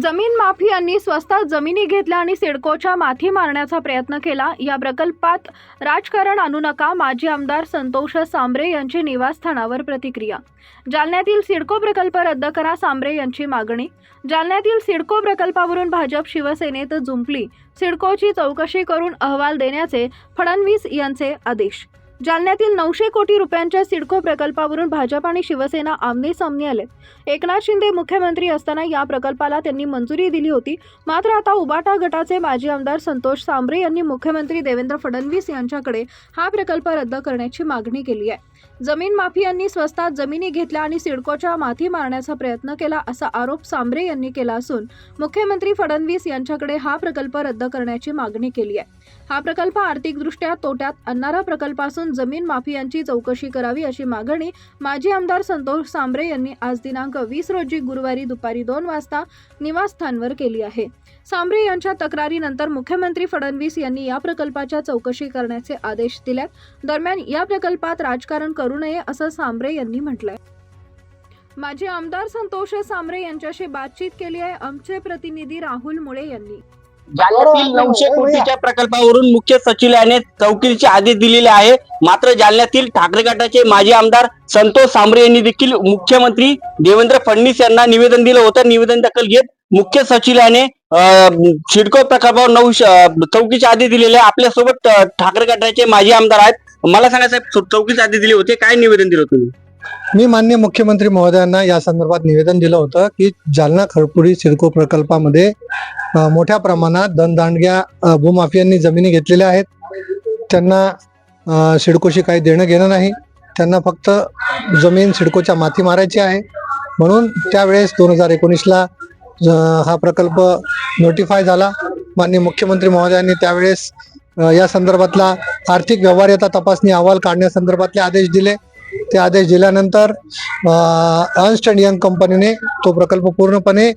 जमीन माफियांनी स्वस्तात जमिनी घेतल्या आणि सिडकोच्या माथी मारण्याचा प्रयत्न केला. या प्रकल्पात राजकारण आणू नका माजी आमदार संतोष सांबरे यांची निवासस्थानावर प्रतिक्रिया. जालन्यातील सिडको प्रकल्प रद्द करा सांबरे यांची मागणी. जालन्यातील सिडको प्रकल्पावरून भाजप शिवसेनेत जुंपली. सिडकोची चौकशी करून अहवाल देण्याचे फडणवीस यांचे आदेश. जालन्यातील नऊशे कोटी रुपयांच्या सिडको प्रकल्पावरून भाजप आणि शिवसेना आमने सामने आले. एकनाथ शिंदे मुख्यमंत्री असताना या प्रकल्पाला त्यांनी मंजुरी दिली होती. मात्र आता उबाटा गटाचे माजी आमदार संतोष सांबरे यांनी मुख्यमंत्री देवेंद्र फडणवीस यांच्याकडे हा प्रकल्प रद्द करण्याची मागणी केली आहे. जमीन माफियांनी स्वस्तात जमिनी घेतल्या आणि सिडकोच्या माथी मारण्याचा प्रयत्न केला असा आरोप सांबरे यांनी केला असून मुख्यमंत्री फडणवीस यांच्याकडे हा प्रकल्प रद्द करण्याची मागणी केली आहे. हा प्रकल्प आर्थिकदृष्ट्या तोट्यात आणणारा प्रकल्प असून जमीन माफियांची चौकशी करावी अशी मागणी माजी आमदार संतोष सांबरे यांनी आज दिनांक वीस रोजी गुरुवारी दुपारी दोन वाजता निवासस्थानवर केली आहे. सांबरे यांच्या तक्रारीनंतर मुख्यमंत्री फडणवीस यांनी या प्रकल्पाच्या चौकशी करण्याचे आदेश दिल्यात. दरम्यान या प्रकल्पात राजकारण करू नये असं सांबरे यांनी म्हटलंय. माजी आमदार संतोष सांबरे यांच्याशी बातचीत केली आहे आमचे प्रतिनिधी राहुल मुळे यांनी. जालन्यातील नऊशे कोटीच्या प्रकल्पावरून मुख्य सचिवालयाने चौकशीचे आदेश दिलेले आहे. मात्र जालन्यातील ठाकरे गटाचे माजी आमदार संतोष सांबरे यांनी देखील मुख्यमंत्री देवेंद्र फडणवीस यांना निवेदन दिलं होतं. निवेदन दखल घेत मुख्य सचिवालयाने अं, सिडको प्रकल्पावर नऊ चौकीचे आदेश दिलेले आहे. आपल्यासोबत अं, ठाकरे गटाचे माजी आमदार आहेत. मला सांगा साहेब चौकीचे आदेश दिले होते. काय निवेदन दिलं तुम्ही? मी मान्य मुख्यमंत्री महोदयांना या संदर्भात निवेदन दिलं होतं की जालना खडपुरी सिडको प्रकल्पामध्ये मोठ्या प्रमाणात दणदांडग्या भूमाफियांनी जमिनी घेतलेल्या आहेत. त्यांना सिडकोशी काही देणं घेणं नाही. त्यांना फक्त जमीन सिडकोच्या माती मारायची आहे. म्हणून त्यावेळेस दोन हजार एकोणीसला हा प्रकल्प नोटिफाय झाला. माननीय मुख्यमंत्री महोदयांनी त्यावेळेस या संदर्भातला आर्थिक व्यवहार्यता तपासणी अहवाल काढण्यासंदर्भातले आदेश दिले. ते आदेश दिल्यानंतर अर्न्स्ट अँड यंग कंपनीने तो प्रकल्प पूर्णपणे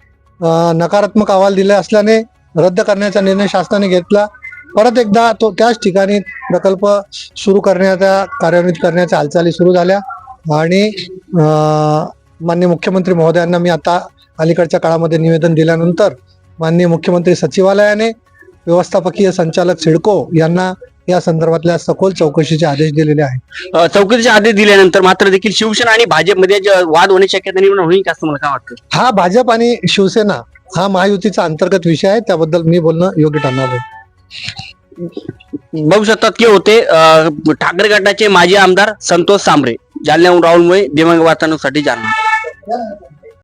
नकारात्मक अहवाल दिला असल्याने रद्द करण्याचा निर्णय शासनाने घेतला. परत एकदा तो त्याच ठिकाणी प्रकल्प सुरू करण्याचा कार्यान्वित करण्याच्या हालचाली सुरू झाल्या आणि मान्य माननीय मुख्यमंत्री महोदयांना मी आता अलीकडच्या काळामध्ये निवेदन दिल्यानंतर माननीय मुख्यमंत्री सचिवालयाने व्यवस्थापकीय संचालक सिडको यांना या संदर्भातल्या सखोल चौकशीचे आदेश दिलेले आहेत. अं, चौकशीचे आदेश दिल्यानंतर मात्र देखील शिवसेना आणि भाजपमध्ये जे वाद होण्याची शक्यता निर्माण होईल का असं मला काय वाटतं? हा भाजप आणि शिवसेना हा महायुतीचा अंतर्गत विषय आहे. त्याबद्दल मी बोलणं योग्य ठरणार आहे. बघू शकतात की होते अं, ठाकरे गटाचे माजी आमदार संतोष सांबरे जालन्याहून राहुल मुळे दिव्यांग वार्तांसाठी जालना.